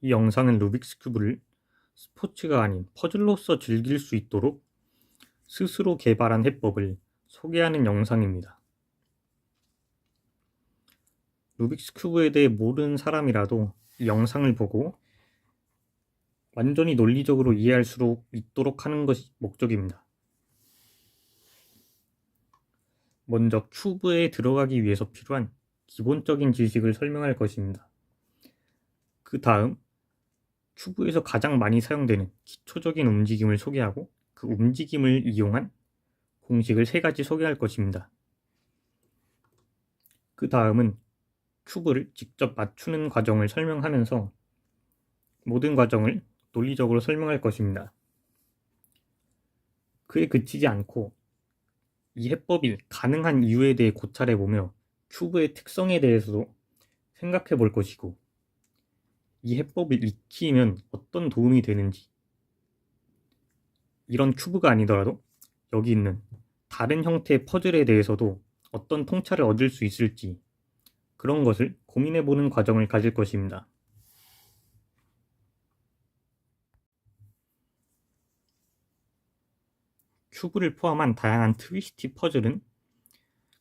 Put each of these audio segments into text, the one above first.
이 영상은 루빅스 큐브를 스포츠가 아닌 퍼즐로서 즐길 수 있도록 스스로 개발한 해법을 소개하는 영상입니다. 루빅스 큐브에 대해 모르는 사람이라도 이 영상을 보고 완전히 논리적으로 이해할 수 있도록 하는 것이 목적입니다. 먼저 큐브에 들어가기 위해서 필요한 기본적인 지식을 설명할 것입니다. 그 다음 큐브에서 가장 많이 사용되는 기초적인 움직임을 소개하고 그 움직임을 이용한 공식을 세 가지 소개할 것입니다. 그 다음은 큐브를 직접 맞추는 과정을 설명하면서 모든 과정을 논리적으로 설명할 것입니다. 그에 그치지 않고 이 해법이 가능한 이유에 대해 고찰해 보며 큐브의 특성에 대해서도 생각해 볼 것이고 이 해법을 익히면 어떤 도움이 되는지 이런 큐브가 아니더라도 여기 있는 다른 형태의 퍼즐에 대해서도 어떤 통찰을 얻을 수 있을지 그런 것을 고민해 보는 과정을 가질 것입니다. 큐브를 포함한 다양한 트위스티 퍼즐은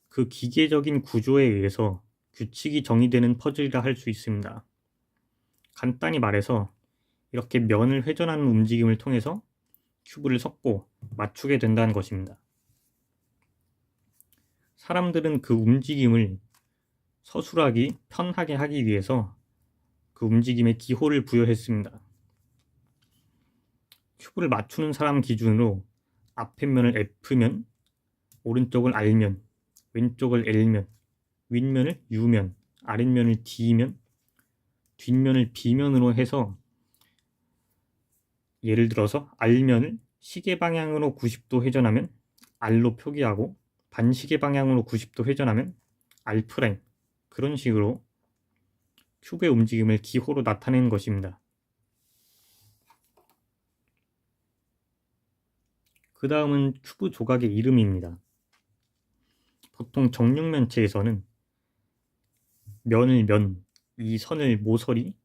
그 기계적인 구조에 의해서 규칙이 정의되는 퍼즐이라 할 수 있습니다. 간단히 말해서 이렇게 면을 회전하는 움직임을 통해서 큐브를 섞고 맞추게 된다는 것입니다. 사람들은 그 움직임을 서술하기 편하게 하기 위해서 그 움직임에 기호를 부여했습니다. 큐브를 맞추는 사람 기준으로 앞에 면을 F면, 오른쪽을 R면, 왼쪽을 L면, 윗면을 U면, 아랫면을 D면, 뒷면을 B면으로 해서 예를 들어서 R면을 시계 방향으로 90도 회전하면 R로 표기하고 반시계 방향으로 90도 회전하면 R' 그런 식으로 큐브의 움직임을 기호로 나타내는 것입니다. 그 다음은 큐브 조각의 이름입니다. 보통 정육면체에서는 면을 면, 이 선을 모서리,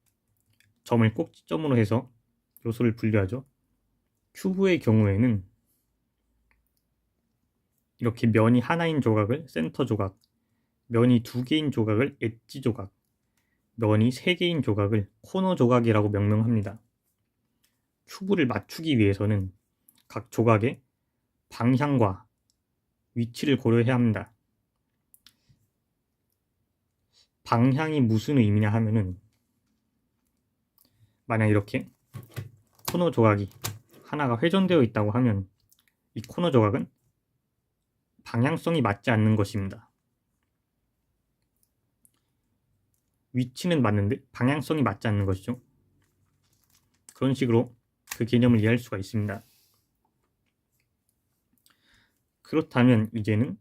점을 꼭지점으로 해서 요소를 분류하죠. 큐브의 경우에는 이렇게 면이 하나인 조각을 센터 조각, 면이 두 개인 조각을 엣지 조각, 면이 세 개인 조각을 코너 조각이라고 명명합니다. 큐브를 맞추기 위해서는 각 조각의 방향과 위치를 고려해야 합니다. 방향이 무슨 의미냐 하면은 만약 이렇게 코너 조각이 하나가 회전되어 있다고 하면 이 코너 조각은 방향성이 맞지 않는 것입니다. 위치는 맞는데 방향성이 맞지 않는 것이죠. 그런 식으로 그 개념을 이해할 수가 있습니다. 그렇다면 이제는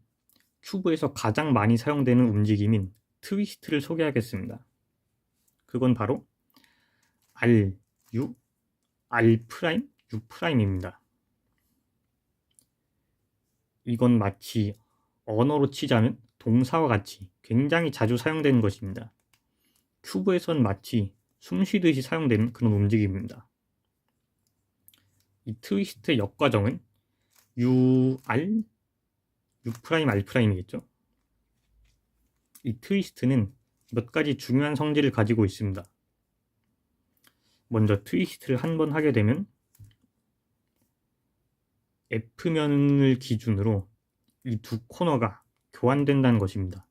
큐브에서 가장 많이 사용되는 움직임인 트위스트를 소개하겠습니다. 그건 바로 R, U, R 프라임, U 프라임입니다. 이건 마치 언어로 치자면 동사와 같이 굉장히 자주 사용되는 것입니다. 큐브에선 마치 숨 쉬듯이 사용되는 그런 움직임입니다. 이 트위스트의 역과정은 UR, U'R'이겠죠. 이 트위스트는 몇 가지 중요한 성질을 가지고 있습니다. 먼저 트위스트를 한 번 하게 되면 F면을 기준으로 이 두 코너가 교환된다는 것입니다.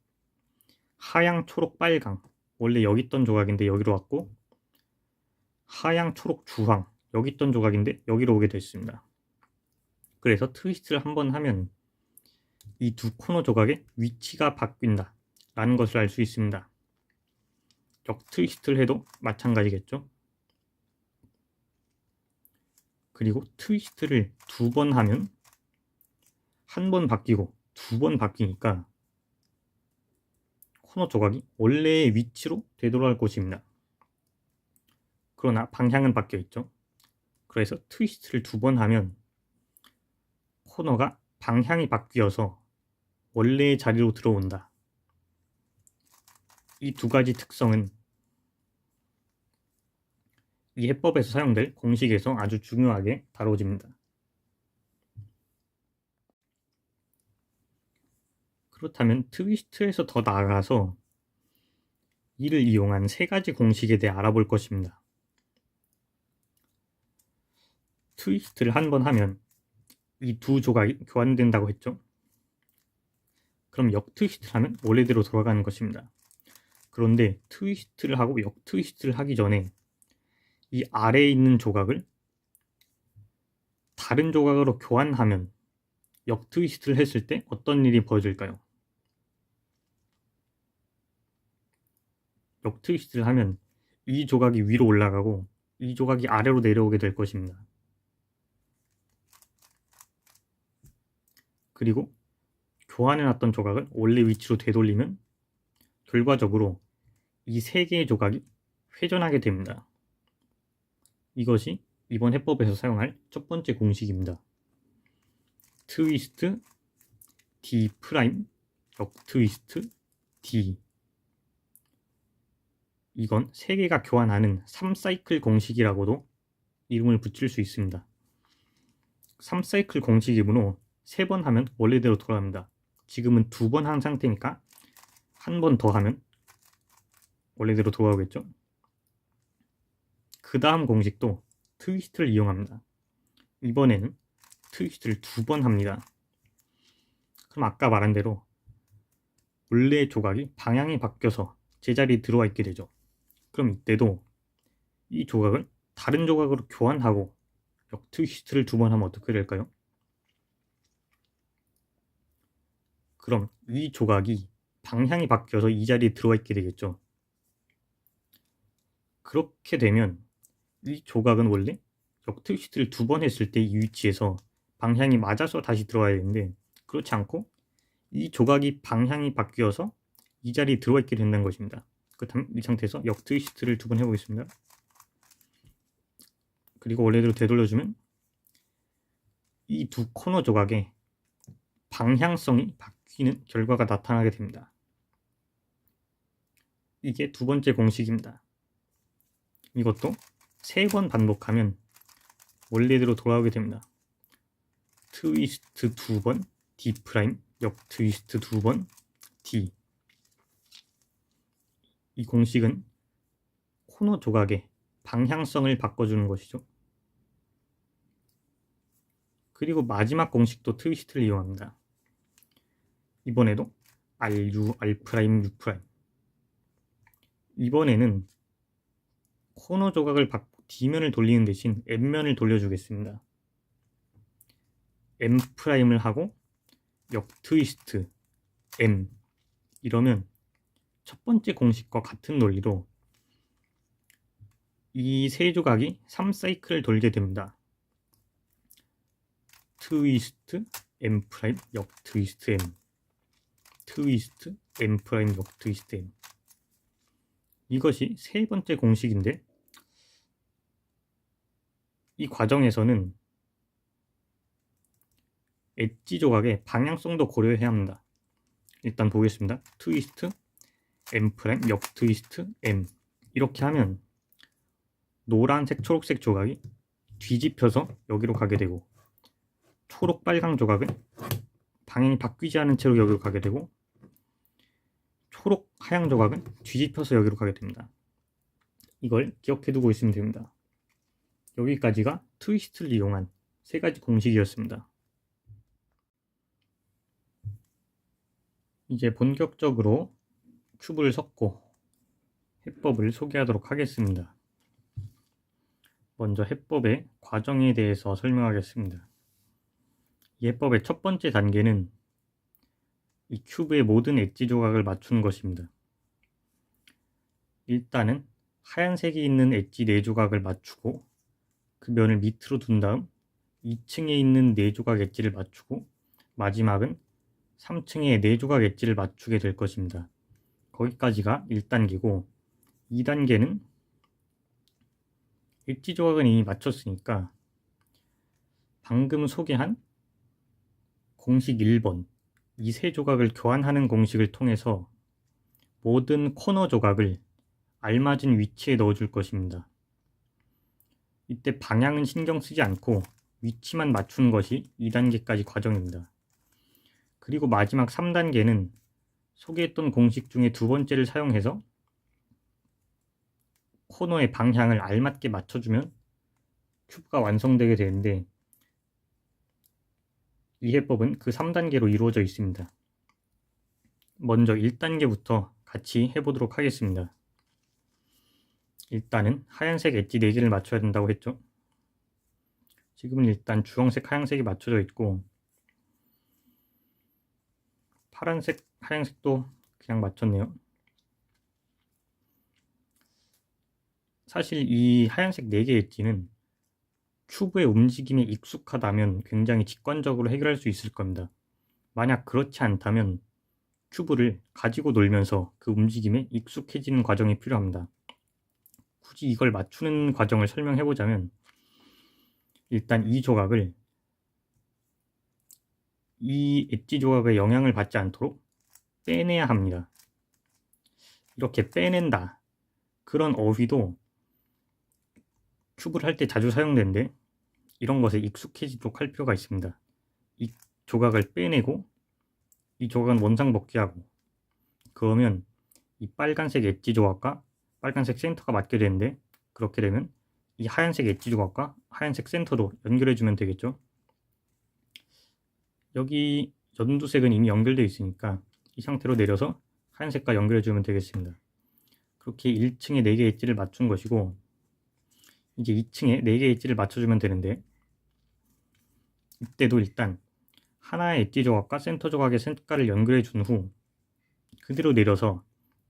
하양, 초록, 빨강 원래 여기 있던 조각인데 여기로 왔고 하양, 초록, 주황 여기 있던 조각인데 여기로 오게 됐습니다. 그래서 트위스트를 한 번 하면 이 두 코너 조각의 위치가 바뀐다 라는 것을 알 수 있습니다. 역 트위스트를 해도 마찬가지겠죠. 그리고 트위스트를 두 번 하면 한 번 바뀌고 두 번 바뀌니까 코너 조각이 원래의 위치로 되돌아갈 것입니다. 그러나 방향은 바뀌어 있죠. 그래서 트위스트를 두 번 하면 코너가 방향이 바뀌어서 원래의 자리로 들어온다. 이 두 가지 특성은 이 해법에서 사용될 공식에서 아주 중요하게 다뤄집니다. 그렇다면 트위스트에서 더 나아가서 이를 이용한 세 가지 공식에 대해 알아볼 것입니다. 트위스트를 한 번 하면 이 두 조각이 교환된다고 했죠. 그럼 역 트위스트를 하면 원래대로 돌아가는 것입니다. 그런데 트위스트를 하고 역 트위스트를 하기 전에 이 아래에 있는 조각을 다른 조각으로 교환하면 역 트위스트를 했을 때 어떤 일이 벌어질까요? 역 트위스트를 하면 이 조각이 위로 올라가고 이 조각이 아래로 내려오게 될 것입니다. 그리고 교환해놨던 조각을 원래 위치로 되돌리면 결과적으로 이 세 개의 조각이 회전하게 됩니다. 이것이 이번 해법에서 사용할 첫 번째 공식입니다. 트위스트 D 프라임 역 트위스트 D 이건 세 개가 교환하는 3사이클 공식이라고도 이름을 붙일 수 있습니다. 3사이클 공식이므로 세 번 하면 원래대로 돌아갑니다. 지금은 두 번 한 상태니까 한 번 더 하면 원래대로 돌아오겠죠. 그 다음 공식도 트위스트를 이용합니다. 이번에는 트위스트를 두 번 합니다. 그럼 아까 말한 대로 원래 조각이 방향이 바뀌어서 제자리에 들어와 있게 되죠. 그럼 이때도 이 조각을 다른 조각으로 교환하고 역 트위스트를 두 번 하면 어떻게 될까요? 그럼 이 조각이 방향이 바뀌어서 이 자리에 들어와 있게 되겠죠. 그렇게 되면 이 조각은 원래 역 트위스트를 두 번 했을 때 이 위치에서 방향이 맞아서 다시 들어와야 되는데 그렇지 않고 이 조각이 방향이 바뀌어서 이 자리에 들어와 있게 된다는 것입니다. 그렇다면 이 상태에서 역 트위스트를 두 번 해보겠습니다. 그리고 원래대로 되돌려주면 이 두 코너 조각의 방향성이 바뀌는 결과가 나타나게 됩니다. 이게 두 번째 공식입니다. 이것도 세 번 반복하면 원래대로 돌아오게 됩니다. 트위스트 두 번, D 프라임, 역 트위스트 두 번, D. 이 공식은 코너 조각의 방향성을 바꿔주는 것이죠. 그리고 마지막 공식도 트위스트를 이용합니다. 이번에도 RU, R', U'. 이번에는 코너 조각을 받고 D면을 돌리는 대신 M면을 돌려주겠습니다. M''을 하고 역 트위스트 M 이러면 첫 번째 공식과 같은 논리로 이 세 조각이 3사이클을 돌게 됩니다. 트위스트 M' 역 트위스트 M 트위스트 M' 역 트위스트 M 이것이 세 번째 공식인데 이 과정에서는 엣지 조각의 방향성도 고려해야 합니다. 일단 보겠습니다. 트위스트 M' 역 트위스트 M 이렇게 하면 노란색 초록색 조각이 뒤집혀서 여기로 가게 되고 초록 빨강 조각은 방향이 바뀌지 않은 채로 여기로 가게 되고 하양 조각은 뒤집혀서 여기로 가게 됩니다. 이걸 기억해 두고 있으면 됩니다. 여기까지가 트위스트를 이용한 세 가지 공식이었습니다. 이제 본격적으로 큐브를 섞고 해법을 소개하도록 하겠습니다. 먼저 해법의 과정에 대해서 설명하겠습니다. 이 해법의 첫 번째 단계는 이 큐브의 모든 엣지 조각을 맞추는 것입니다. 일단은 하얀색이 있는 엣지 4조각을 맞추고 그 면을 밑으로 둔 다음 2층에 있는 4조각 엣지를 맞추고 마지막은 3층에 4조각 엣지를 맞추게 될 것입니다. 거기까지가 1단계고 2단계는 엣지 조각은 이미 맞췄으니까 방금 소개한 공식 1번 이 세 조각을 교환하는 공식을 통해서 모든 코너 조각을 알맞은 위치에 넣어줄 것입니다. 이때 방향은 신경 쓰지 않고 위치만 맞추는 것이 2단계까지 과정입니다. 그리고 마지막 3단계는 소개했던 공식 중에 두 번째를 사용해서 코너의 방향을 알맞게 맞춰주면 큐브가 완성되게 되는데 이 해법은 그 3단계로 이루어져 있습니다. 먼저 1단계부터 같이 해보도록 하겠습니다. 일단은 하얀색 엣지 4개를 맞춰야 된다고 했죠. 지금은 일단 주황색, 하얀색이 맞춰져 있고 파란색, 하얀색도 그냥 맞췄네요. 사실 이 하얀색 4개 엣지는 큐브의 움직임에 익숙하다면 굉장히 직관적으로 해결할 수 있을 겁니다. 만약 그렇지 않다면 큐브를 가지고 놀면서 그 움직임에 익숙해지는 과정이 필요합니다. 굳이 이걸 맞추는 과정을 설명해 보자면 일단 이 조각을 이 엣지 조각의 영향을 받지 않도록 빼내야 합니다. 이렇게 빼낸다. 그런 어휘도 큐브를 할 때 자주 사용되는데 이런 것에 익숙해지도록 할 필요가 있습니다. 이 조각을 빼내고 이 조각은 원상 복귀하고 그러면 이 빨간색 엣지 조각과 빨간색 센터가 맞게 되는데 그렇게 되면 이 하얀색 엣지 조각과 하얀색 센터도 연결해 주면 되겠죠. 여기 연두색은 이미 연결되어 있으니까 이 상태로 내려서 하얀색과 연결해 주면 되겠습니다. 그렇게 1층에 4개 엣지를 맞춘 것이고 이제 2층에 4개 엣지를 맞춰주면 되는데 이때도 일단 하나의 엣지 조각과 센터 조각의 색깔을 연결해 준 후 그대로 내려서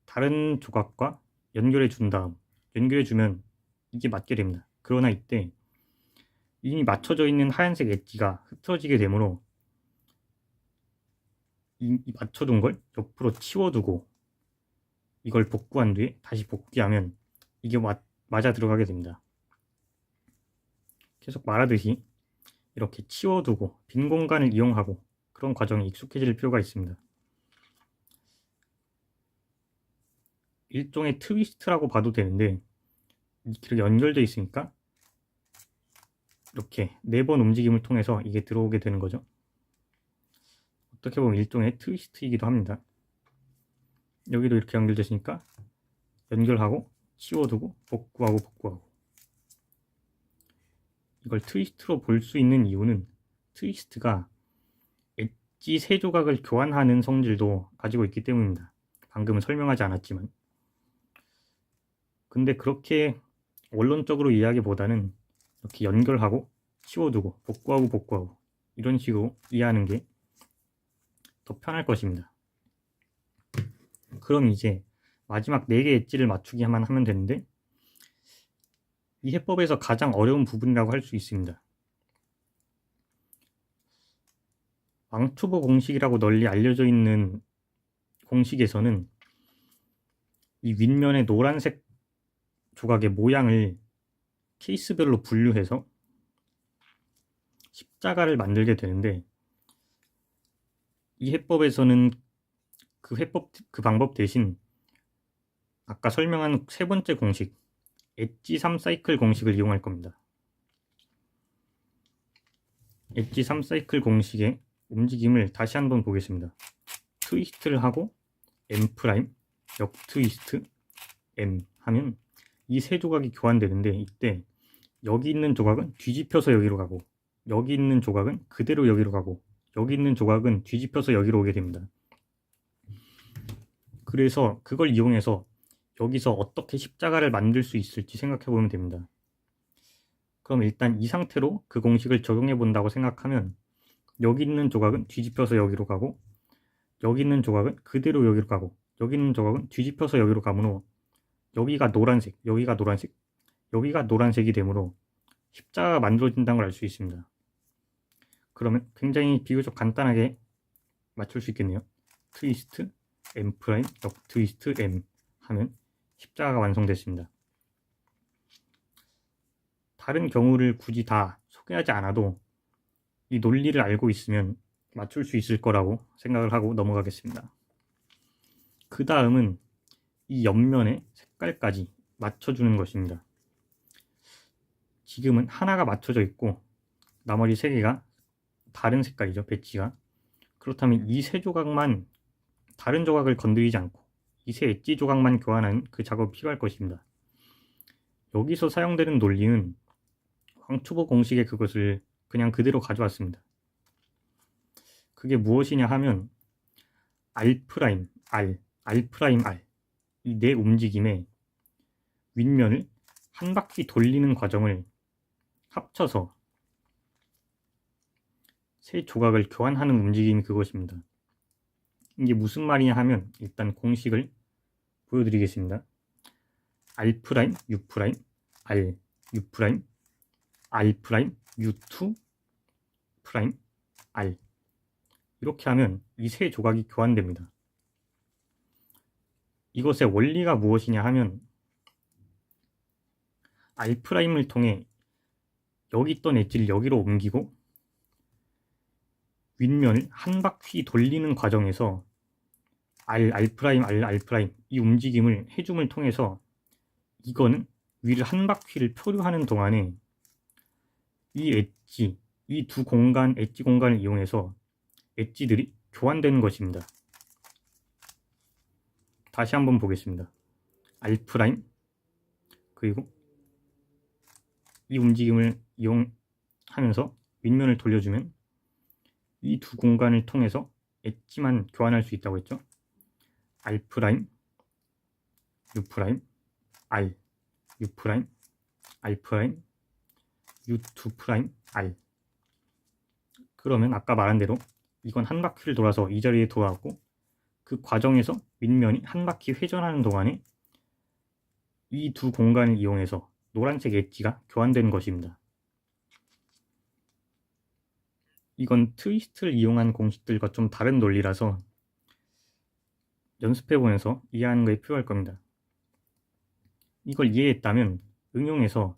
다른 조각과 연결해 준 다음 연결해 주면 이게 맞게 됩니다. 그러나 이때 이미 맞춰져 있는 하얀색 엣지가 흩어지게 되므로 이, 이 맞춰둔 걸 옆으로 치워두고 이걸 복구한 뒤에 다시 복귀하면 이게 맞, 맞아 들어가게 됩니다. 계속 말하듯이 이렇게 치워두고 빈 공간을 이용하고 그런 과정에 익숙해질 필요가 있습니다. 일종의 트위스트라고 봐도 되는데 이렇게 연결되어 있으니까 이렇게 네 번 움직임을 통해서 이게 들어오게 되는 거죠. 어떻게 보면 일종의 트위스트이기도 합니다. 여기도 이렇게 연결됐으니까 연결하고 치워두고 복구하고 복구하고 이걸 트위스트로 볼 수 있는 이유는 트위스트가 엣지 세 조각을 교환하는 성질도 가지고 있기 때문입니다. 방금은 설명하지 않았지만 근데 그렇게 원론적으로 이해하기보다는 이렇게 연결하고 치워두고 복구하고 복구하고 이런 식으로 이해하는 게 더 편할 것입니다. 그럼 이제 마지막 4개 엣지를 맞추기만 하면 되는데 이 해법에서 가장 어려운 부분이라고 할 수 있습니다. 왕초보 공식이라고 널리 알려져 있는 공식에서는 이 윗면의 노란색 조각의 모양을 케이스별로 분류해서 십자가를 만들게 되는데 이 해법에서는 그 해법 그 방법 대신 아까 설명한 세 번째 공식 엣지 3 사이클 공식을 이용할 겁니다. 엣지 3 사이클 공식의 움직임을 다시 한번 보겠습니다. 트위스트를 하고 M 프라임 역 트위스트 M 하면 이 세 조각이 교환되는데 이때 여기 있는 조각은 뒤집혀서 여기로 가고 여기 있는 조각은 그대로 여기로 가고 여기 있는 조각은 뒤집혀서 여기로 오게 됩니다. 그래서 그걸 이용해서 여기서 어떻게 십자가를 만들 수 있을지 생각해 보면 됩니다. 그럼 일단 이 상태로 그 공식을 적용해 본다고 생각하면 여기 있는 조각은 뒤집혀서 여기로 가고 여기 있는 조각은 그대로 여기로 가고 여기 있는 조각은 뒤집혀서 여기로 가므로 여기가 노란색, 여기가 노란색, 여기가 노란색이 되므로 십자가가 만들어진다는 걸 알 수 있습니다. 그러면 굉장히 비교적 간단하게 맞출 수 있겠네요. 트위스트 M 프라임 역 트위스트 M 하면 십자가가 완성됐습니다. 다른 경우를 굳이 다 소개하지 않아도 이 논리를 알고 있으면 맞출 수 있을 거라고 생각을 하고 넘어가겠습니다. 그 다음은 이 옆면의 색깔까지 맞춰주는 것입니다. 지금은 하나가 맞춰져 있고 나머지 세 개가 다른 색깔이죠 배치가 그렇다면 이 세 조각만 다른 조각을 건드리지 않고 이세 엣지 조각만 교환하는 그 작업이 필요할 것입니다. 여기서 사용되는 논리는 황초보 공식의 그것을 그냥 그대로 가져왔습니다. 그게 무엇이냐 하면 R 프라임 R, R 프라임 R 이네 움직임에 윗면을 한 바퀴 돌리는 과정을 합쳐서 세 조각을 교환하는 움직임이 그것입니다. 이게 무슨 말이냐 하면 일단 공식을 보여드리겠습니다. R 프라임, U 프라임, R, U 프라임, R 프라임, U2 프라임, R 이렇게 하면 이 세 조각이 교환됩니다. 이것의 원리가 무엇이냐 하면 R 프라임을 통해 여기 있던 엣지를 여기로 옮기고 윗면을 한 바퀴 돌리는 과정에서 R, R 프라임, R, R 프라임 이 움직임을 해줌을 통해서 이거는 위를 한 바퀴를 표류하는 동안에 이 엣지, 이 두 공간, 엣지 공간을 이용해서 엣지들이 교환되는 것입니다. 다시 한번 보겠습니다. R 프라임 그리고 이 움직임을 이용하면서 윗면을 돌려주면 이 두 공간을 통해서 엣지만 교환할 수 있다고 했죠. R 프라임, U 프라임, R, U 프라임, R 프라임, U2 프라임, R. 그러면 아까 말한 대로 이건 한 바퀴를 돌아서 이 자리에 돌아왔고 그 과정에서 윗면이 한 바퀴 회전하는 동안에 이 두 공간을 이용해서 노란색 엣지가 교환되는 것입니다. 이건 트위스트를 이용한 공식들과 좀 다른 논리라서 연습해 보면서 이해하는 것이 필요할 겁니다. 이걸 이해했다면 응용해서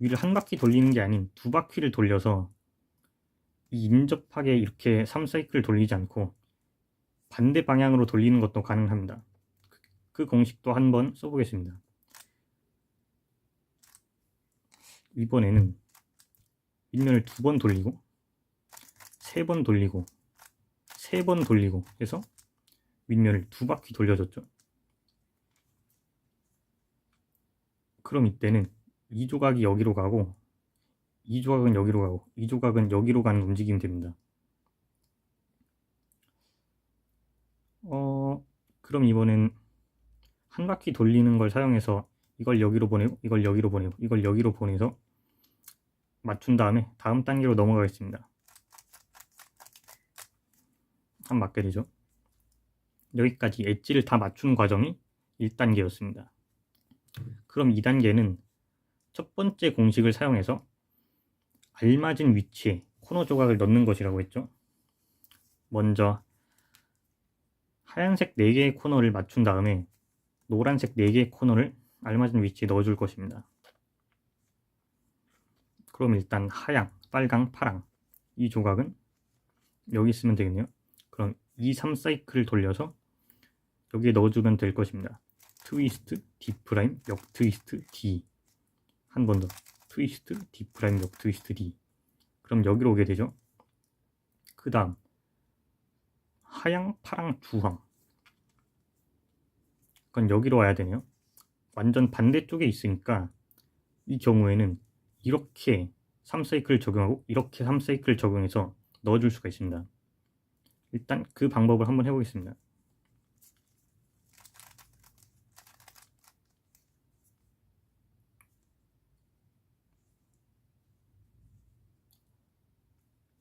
위를 한 바퀴 돌리는 게 아닌 두 바퀴를 돌려서 이 인접하게 이렇게 3사이클을 돌리지 않고 반대 방향으로 돌리는 것도 가능합니다. 그 공식도 한번 써보겠습니다. 이번에는 윗면을 두 번 돌리고 세 번 돌리고 세 번 돌리고 해서 윗면을 두 바퀴 돌려줬죠. 그럼 이때는 이 조각이 여기로 가고 이 조각은 여기로 가고 이 조각은 여기로 가는 움직임이 됩니다. 어, 그럼 이번엔 한 바퀴 돌리는 걸 사용해서 이걸 여기로 보내고 이걸 여기로 보내고 이걸 여기로 보내서 맞춘 다음에 다음 단계로 넘어가겠습니다. 한 맞게 되죠. 여기까지 엣지를 다 맞추는 과정이 1단계였습니다. 그럼 2단계는 첫 번째 공식을 사용해서 알맞은 위치에 코너 조각을 넣는 것이라고 했죠. 먼저 하얀색 4개의 코너를 맞춘 다음에 노란색 4개의 코너를 알맞은 위치에 넣어줄 것입니다. 그럼 일단 하양, 빨강, 파랑 이 조각은 여기 있으면 되겠네요. 그럼 2, 3사이클을 돌려서 여기에 넣어주면 될 것입니다. 트위스트, D 프라임, 역 트위스트, D 한 번 더 트위스트, D 프라임, 역 트위스트, D 그럼 여기로 오게 되죠. 그 다음 하양, 파랑, 주황 그건 여기로 와야 되네요. 완전 반대쪽에 있으니까 이 경우에는 이렇게 3사이클을 적용하고 이렇게 3사이클을 적용해서 넣어줄 수가 있습니다. 일단 그 방법을 한번 해보겠습니다.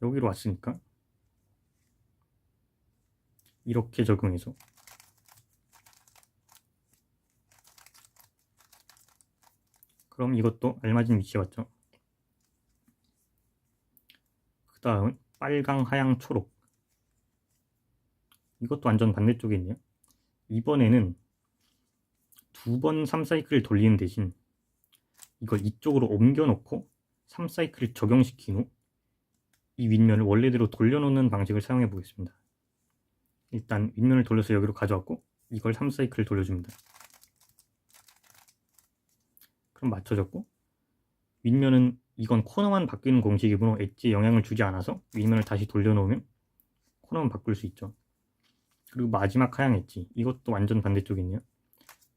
여기로 왔으니까 이렇게 적용해서 그럼 이것도 알맞은 위치에 왔죠. 그 다음 빨강, 하양, 초록 이것도 완전 반대쪽에 있네요. 이번에는 두 번 3사이클을 돌리는 대신 이걸 이쪽으로 옮겨 놓고 3사이클을 적용시킨 후 이 윗면을 원래대로 돌려놓는 방식을 사용해 보겠습니다. 일단 윗면을 돌려서 여기로 가져왔고 이걸 3사이클을 돌려줍니다. 그럼 맞춰졌고 윗면은 이건 코너만 바뀌는 공식이므로 엣지에 영향을 주지 않아서 윗면을 다시 돌려놓으면 코너만 바꿀 수 있죠. 그리고 마지막 하향 엣지 이것도 완전 반대쪽이네요.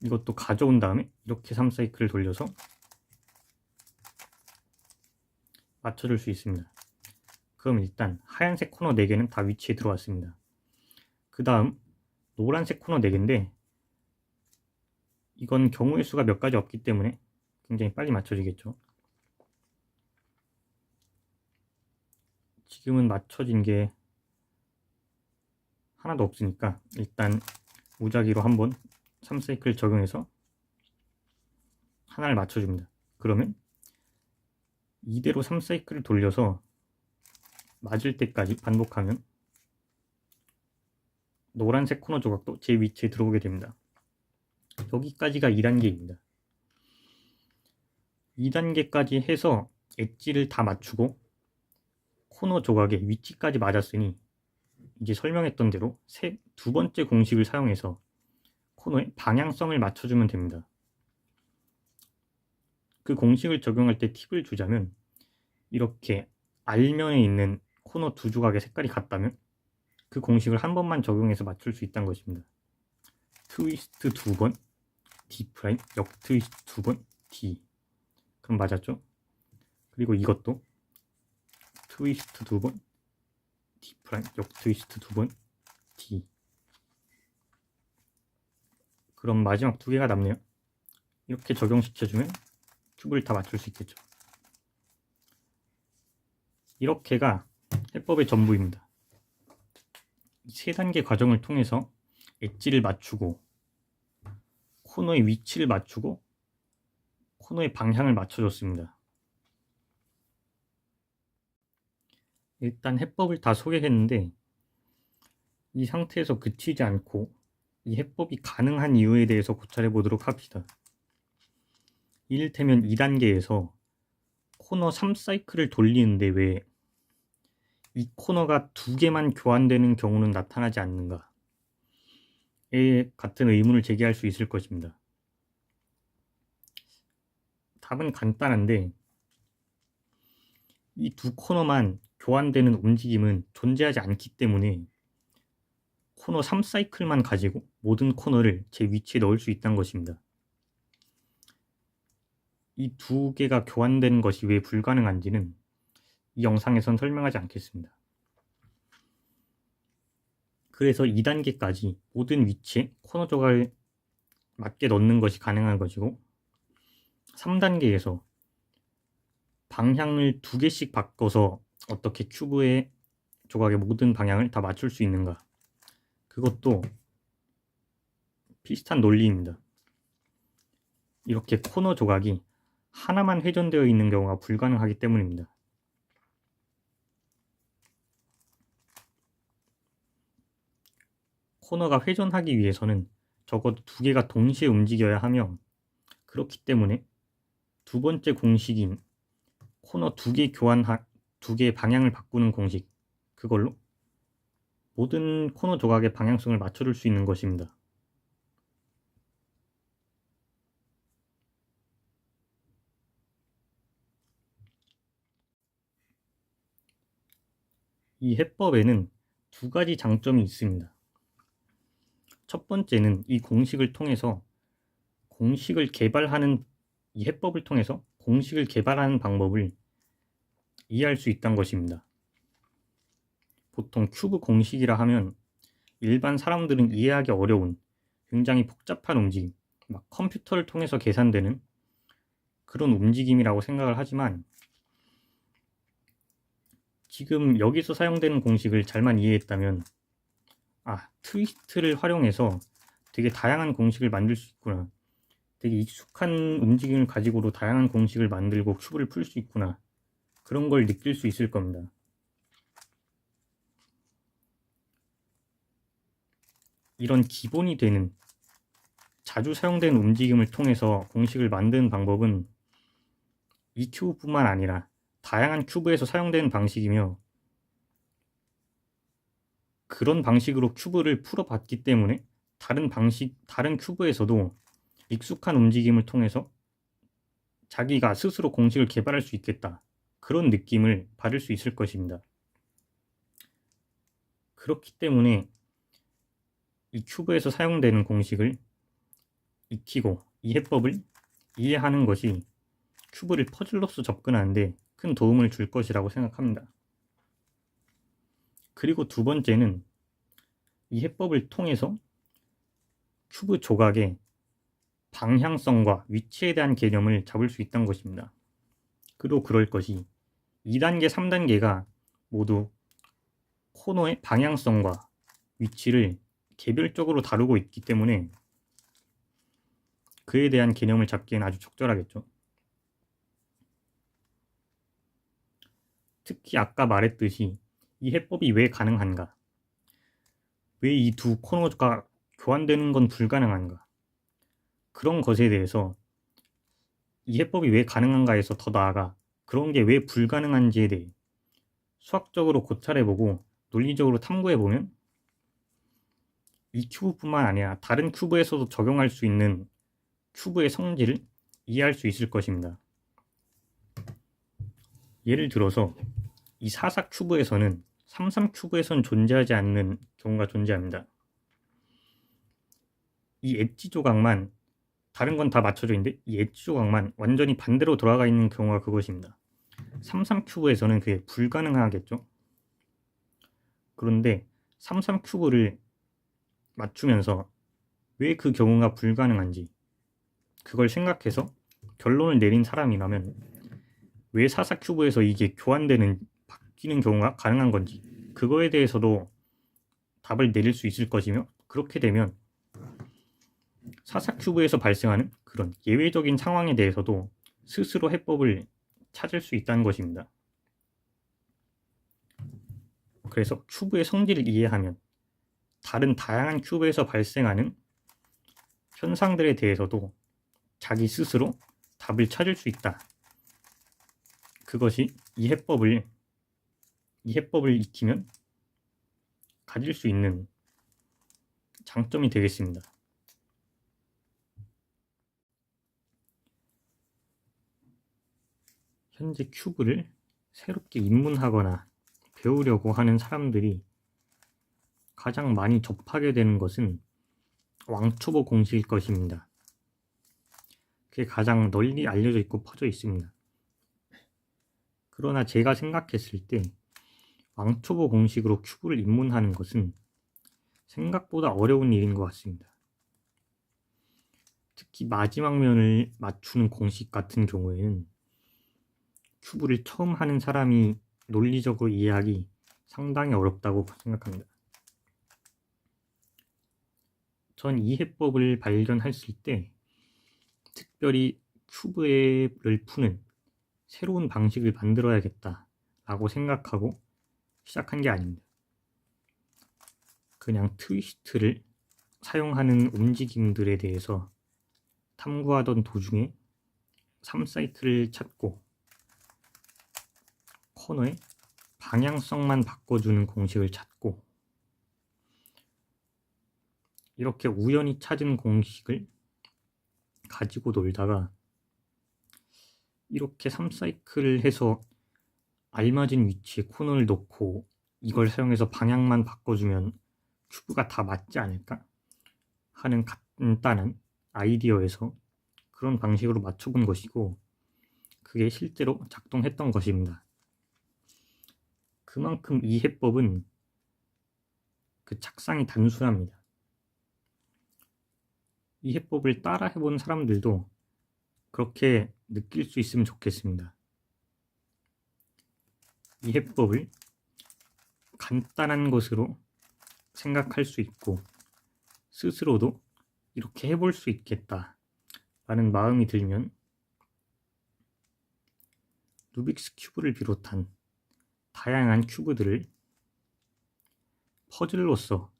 이것도 가져온 다음에 이렇게 3사이클을 돌려서 맞춰줄 수 있습니다. 그럼 일단 하얀색 코너 4개는 다 위치에 들어왔습니다. 그 다음 노란색 코너 4개인데 이건 경우의 수가 몇 가지 없기 때문에 굉장히 빨리 맞춰지겠죠. 지금은 맞춰진 게 하나도 없으니까 일단 무작위로 한번 3사이클 적용해서 하나를 맞춰줍니다. 그러면 이대로 3사이클을 돌려서 맞을 때까지 반복하면 노란색 코너 조각도 제 위치에 들어오게 됩니다. 여기까지가 2단계입니다. 2단계까지 해서 엣지를 다 맞추고 코너 조각의 위치까지 맞았으니 이제 설명했던 대로 세, 두 번째 공식을 사용해서 코너의 방향성을 맞춰주면 됩니다. 그 공식을 적용할 때 팁을 주자면 이렇게 알면에 있는 코너 두 조각의 색깔이 같다면 그 공식을 한 번만 적용해서 맞출 수 있다는 것입니다. 트위스트 두 번, D 프라임, 역 트위스트 두 번, D. 그럼 맞았죠? 그리고 이것도 트위스트 두 번, D 프라임, 역 트위스트 두 번, D. 그럼 마지막 두 개가 남네요. 이렇게 적용시켜주면 큐브를 다 맞출 수 있겠죠. 이렇게가 해법의 전부입니다. 세 단계 과정을 통해서 엣지를 맞추고 코너의 위치를 맞추고 코너의 방향을 맞춰줬습니다. 일단 해법을 다 소개했는데 이 상태에서 그치지 않고 이 해법이 가능한 이유에 대해서 고찰해 보도록 합시다. 이를테면 2단계에서 코너 3사이클을 돌리는데 왜 이 코너가 두 개만 교환되는 경우는 나타나지 않는가? 에 같은 의문을 제기할 수 있을 것입니다. 답은 간단한데 이 두 코너만 교환되는 움직임은 존재하지 않기 때문에 코너 3사이클만 가지고 모든 코너를 제 위치에 넣을 수 있다는 것입니다. 이 두 개가 교환되는 것이 왜 불가능한지는 이 영상에선 설명하지 않겠습니다. 그래서 2단계까지 모든 위치에 코너 조각을 맞게 넣는 것이 가능한 것이고 3단계에서 방향을 두 개씩 바꿔서 어떻게 큐브의 조각의 모든 방향을 다 맞출 수 있는가 그것도 비슷한 논리입니다. 이렇게 코너 조각이 하나만 회전되어 있는 경우가 불가능하기 때문입니다. 코너가 회전하기 위해서는 적어도 두 개가 동시에 움직여야 하며 그렇기 때문에 두 번째 공식인 코너 두 개 교환 두 개의 방향을 바꾸는 공식 그걸로 모든 코너 조각의 방향성을 맞춰줄 수 있는 것입니다. 이 해법에는 두 가지 장점이 있습니다. 첫 번째는 이 공식을 통해서 공식을 개발하는 이 해법을 통해서 공식을 개발하는 방법을 이해할 수 있다는 것입니다. 보통 큐브 공식이라 하면 일반 사람들은 이해하기 어려운 굉장히 복잡한 움직임, 막 컴퓨터를 통해서 계산되는 그런 움직임이라고 생각을 하지만 지금 여기서 사용되는 공식을 잘만 이해했다면 아 트위스트를 활용해서 되게 다양한 공식을 만들 수 있구나. 되게 익숙한 움직임을 가지고도 다양한 공식을 만들고 큐브를 풀 수 있구나. 그런 걸 느낄 수 있을 겁니다. 이런 기본이 되는 자주 사용되는 움직임을 통해서 공식을 만드는 방법은 이 큐브뿐만 아니라 다양한 큐브에서 사용되는 방식이며 그런 방식으로 큐브를 풀어봤기 때문에 다른 방식, 다른 큐브에서도 익숙한 움직임을 통해서 자기가 스스로 공식을 개발할 수 있겠다. 그런 느낌을 받을 수 있을 것입니다. 그렇기 때문에 이 큐브에서 사용되는 공식을 익히고 이 해법을 이해하는 것이 큐브를 퍼즐로서 접근하는데 큰 도움을 줄 것이라고 생각합니다. 그리고 두 번째는 이 해법을 통해서 큐브 조각의 방향성과 위치에 대한 개념을 잡을 수 있다는 것입니다. 그도 그럴 것이 2단계, 3단계가 모두 코너의 방향성과 위치를 개별적으로 다루고 있기 때문에 그에 대한 개념을 잡기엔 아주 적절하겠죠. 특히 아까 말했듯이 이 해법이 왜 가능한가? 왜 이 두 코너가 교환되는 건 불가능한가? 그런 것에 대해서 이 해법이 왜 가능한가에서 더 나아가 그런 게 왜 불가능한지에 대해 수학적으로 고찰해보고 논리적으로 탐구해보면 이 큐브뿐만 아니라 다른 큐브에서도 적용할 수 있는 큐브의 성질을 이해할 수 있을 것입니다. 예를 들어서 이 사사 큐브에서는 33 큐브에선 존재하지 않는 경우가 존재합니다. 이 엣지 조각만 다른 건 다 맞춰져 있는데 이 엣지 조각만 완전히 반대로 돌아가 있는 경우가 그것입니다. 33 큐브에서는 그게 불가능하겠죠. 그런데 33 큐브를 맞추면서 왜 그 경우가 불가능한지 그걸 생각해서 결론을 내린 사람이라면 왜 사사 큐브에서 이게 교환되는 바뀌는 경우가 가능한 건지 그거에 대해서도 답을 내릴 수 있을 것이며 그렇게 되면 사사 큐브에서 발생하는 그런 예외적인 상황에 대해서도 스스로 해법을 찾을 수 있다는 것입니다. 그래서 큐브의 성질을 이해하면 다른 다양한 큐브에서 발생하는 현상들에 대해서도 자기 스스로 답을 찾을 수 있다. 그것이 이 해법을 이 해법을 익히면 가질 수 있는 장점이 되겠습니다. 현재 큐브를 새롭게 입문하거나 배우려고 하는 사람들이 가장 많이 접하게 되는 것은 왕초보 공식일 것입니다. 그게 가장 널리 알려져 있고 퍼져 있습니다. 그러나 제가 생각했을 때 왕초보 공식으로 큐브를 입문하는 것은 생각보다 어려운 일인 것 같습니다. 특히 마지막 면을 맞추는 공식 같은 경우에는 큐브를 처음 하는 사람이 논리적으로 이해하기 상당히 어렵다고 생각합니다. 전 이 해법을 발견했을 때 특별히 큐브를 푸는 새로운 방식을 만들어야겠다 라고 생각하고 시작한 게 아닙니다. 그냥 트위스트를 사용하는 움직임들에 대해서 탐구하던 도중에 3사이트를 찾고 코너의 방향성만 바꿔주는 공식을 찾고 이렇게 우연히 찾은 공식을 가지고 놀다가 이렇게 3사이클을 해서 알맞은 위치에 코너를 놓고 이걸 사용해서 방향만 바꿔주면 큐브가 다 맞지 않을까 하는 간단한 아이디어에서 그런 방식으로 맞춰본 것이고 그게 실제로 작동했던 것입니다. 그만큼 이 해법은 그 착상이 단순합니다. 이 해법을 따라 해본 사람들도 그렇게 느낄 수 있으면 좋겠습니다. 이 해법을 간단한 것으로 생각할 수 있고 스스로도 이렇게 해볼 수 있겠다 라는 마음이 들면 루빅스 큐브를 비롯한 다양한 큐브들을 퍼즐로서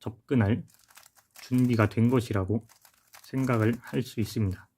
접근할 준비가 된 것이라고 생각을 할 수 있습니다.